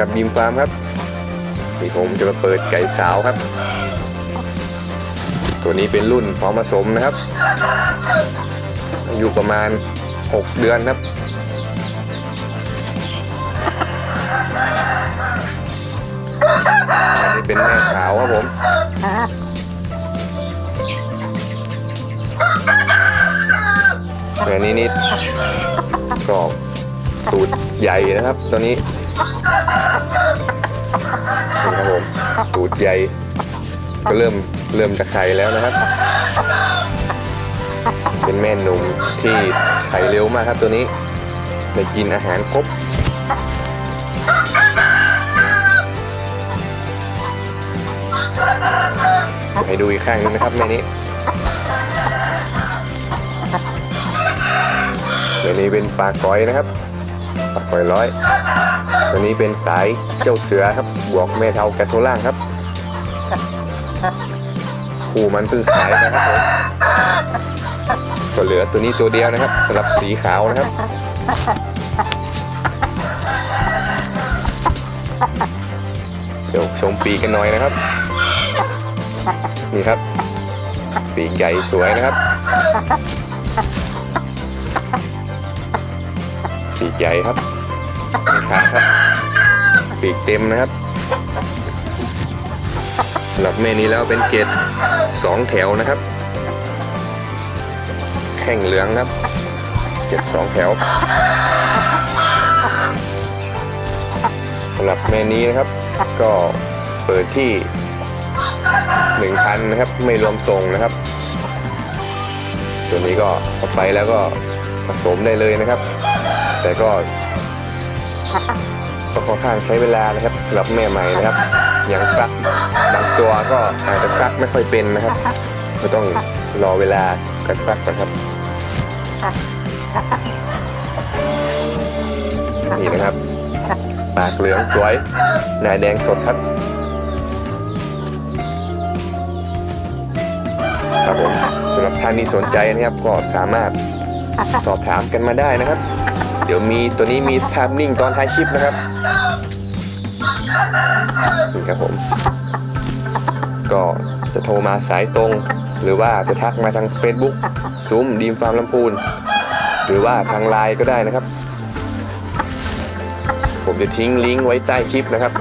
กับบีมฟาร์มครับนี่ผมจะมาเปิดไก่สาวครับ ตัวนี้เป็นรุ่นพร้อมผสมนะครับ อายุประมาณ 6 เดือนครับ อันนี้เป็นแม่ขาวครับผมแม่นี้นิดก็ตูดใหญ่นะครับตัวนี้ นี่ครับผมตูดใหญ่ก็เริ่มเริ่มจะไข่แล้วนะครับ เป็นแม่หนุ่มที่ไข่เร็วมากครับตัวนี้ได้กินอาหารครบให้ดูอีกข้างหนึงนะครับแม่นี้ตัวนี้เป็นปลาก้อยนะครับปลาก้อยร้อย ตัวนี้เป็นสายเจ้าเสือครับ บวกแม่เทาแกะโซล่างครับคู่มันเพิ่งขายไปครับผมก็เหลือตัวนี้ตัวเดียวนะครับสำหรับสีขาวนะครับ เดี๋ยวชมปีกกันหน่อยนะครับ นี่ครับ ปีกใหญ่สวยนะครับ ปีกใหญ่ครับ ขาครับปีกเต็มนะครับสำหรับเมนี้แล้วเป็นเกตสองแถวนะครับ แข่งเหลืองครับ เกตสองแถวสำหรับเมนี้นะครับ ก็เปิดที่หนึ่งพันนะครับ ไม่รวมส่งนะครับ ตัวนี้ก็เอาไปแล้วก็ผสมได้เลยนะครับ แต่ก็ ก็ค่อนข้างใช้เวลานะครับสำหรับแม่ใหม่นะครับ อย่างฟักบางตัวก็อาจจะฟักไม่ค่อยเป็นนะครับก็ต้องรอเวลาการฟักก่อนครับนี่นะครับปากเหลืองสวยหน้าแดงสดครับครับผมสำหรับท่านที่สนใจนะครับก็สามารถสอบถามกันมาได้นะครับ เดี๋ยวมีตัวนี้มีภาพนิ่งตอนท้ายคลิปนะครับนี่ครับผม ก็จะโทรมาสายตรง หรือว่าจะทักมาทาง Facebook ซุ้มดีมฟาร์มลำพูน หรือว่าทางไลน์ก็ได้นะครับ ผมจะทิ้งลิงก์ไว้ใต้คลิปนะครับ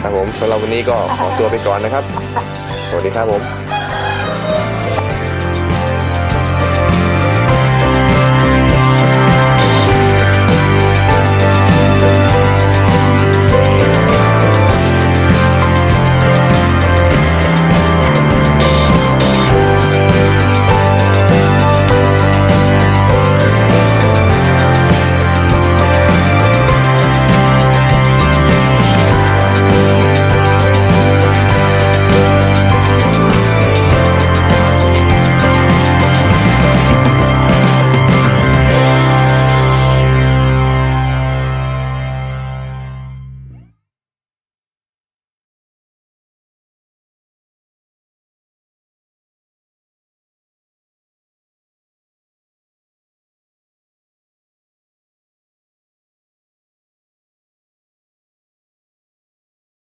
ครับผมสำหรับวันนี้ก็ขอตัวไปก่อนนะครับ สวัสดีครับผม